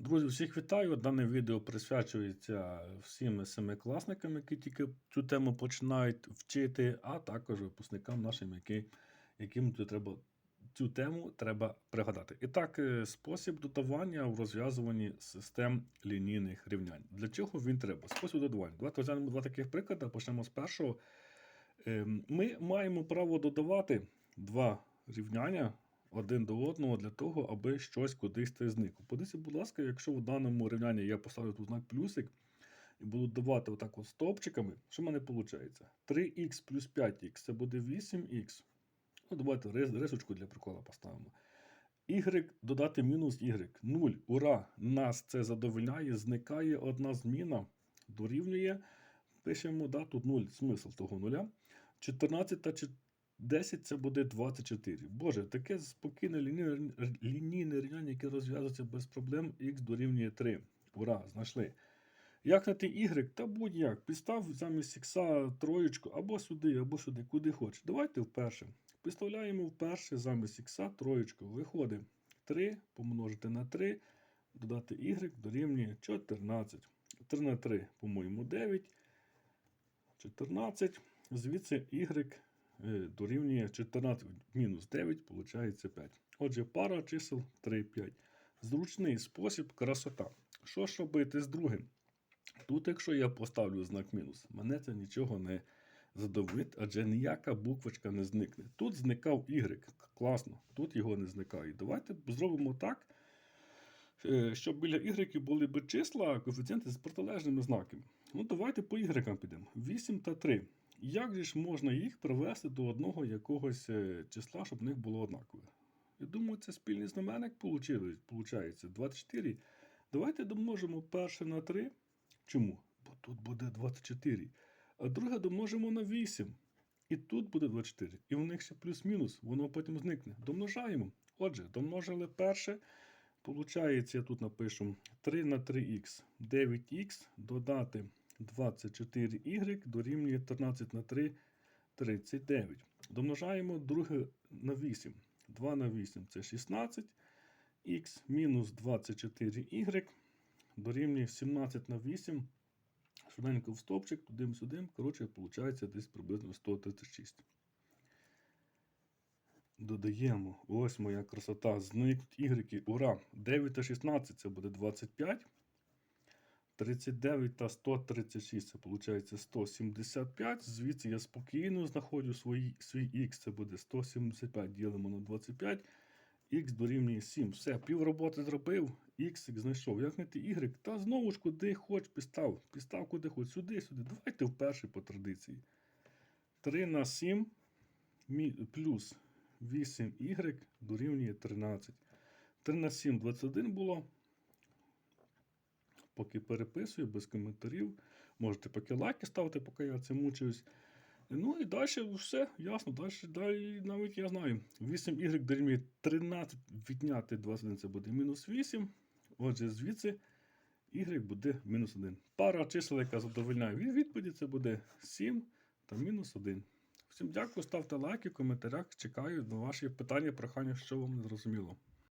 Друзі, всіх вітаю. Дане відео присвячується всім семикласникам, які тільки цю тему починають вчити, а також випускникам нашим, які, яким треба, цю тему треба пригадати. І так, е, спосіб додавання в розв'язуванні систем лінійних рівнянь. Для чого він треба? Спосіб додавання. Давайте розглянемо два таких приклади. Почнемо з першого. Ем, Ми маємо право додавати два рівняння один до одного для того, аби щось кудись те зникло. Подивіться, будь ласка, якщо в даному рівнянні я поставлю тут знак плюсик і буду давати отак от стовпчиками, що в мене виходить? 3х плюс 5х це буде 8х. Ну, давайте рис- рисочку для прикола поставимо. Y додати мінус y. 0. Ура! Нас це задовольняє, зникає одна зміна, дорівнює. Пишемо, да, тут 0, смисл того нуля. 14 та 10 це буде 24. Боже, таке спокійне лінійне, рівняння, яке розв'язується без проблем, х дорівнює 3. Ура, знайшли. Як знайти y? Та будь-як. Підстав замість х троєчку або сюди, або сюди, куди хочеш. Давайте вперше. Підставляємо вперше замість х троєчку. Виходить 3 помножити на 3, додати y дорівнює 14. 3 на 3, по-моєму, 9. 14. Звідси y дорівнює 14 мінус 9, виходить 5. Отже, пара чисел 3, 5. Зручний спосіб, красота. Що ж робити з другим? Тут, якщо я поставлю знак мінус, мене це нічого не задовить, адже ніяка буквочка не зникне. Тут зникав y. Класно, тут його не зникає. Давайте зробимо так, е, щоб біля y були б числа, коефіцієнти з протилежними знаками. Ну, давайте по y підемо. 8 та 3. Як же ж можна їх привести до одного якогось е, числа, щоб в них було однакове? Я думаю, це спільний знаменник виходить. 24. Давайте домножимо перше на 3. Чому? Бо тут буде 24. А друге домножимо на 8. І тут буде 24. І у них ще плюс-мінус, воно потім зникне. Домножаємо. Отже, домножили перше. Получається, я тут напишу 3 на 3х. 9х додати 24y дорівнює 13 на 3 39. Домножаємо друге на 8. 2 на 8 це 16. Х мінус 24y дорівнює 17 на 8. Швиденько в стопчик, туди-сюди. Коротше, виходить десь приблизно 136. Додаємо. Ось моя красота. Зникнуть ігреки. Ура! 9 та 16 це буде 25. 39 та 136 це виходить 175. Звідси я спокійно знаходжу свої, свій х, це буде 175 ділимо на 25. Х дорівнює 7. Все, пів роботи зробив, х знайшов. Як знайти y? Та знову ж куди хоч підстав. Підстав куди хоч, сюди, сюди. Давайте вперше по традиції. 3 на 7 плюс 8y дорівнює 13. 3 на 7 21 було. Поки переписую, без коментарів. Можете поки лайки ставити, поки я це мучуюсь. Ну і далі все, ясно. Далі, далі навіть я знаю. 8y дорівнює 13 відняти 21 це буде мінус 8. Отже, звідси y буде мінус 1. Пара чисел, яка задовольняє від відповіді, це буде 7 та мінус 1. Всім дякую, ставте лайки в коментарях. Чекаю на ваші питання, прохання, що вам не зрозуміло.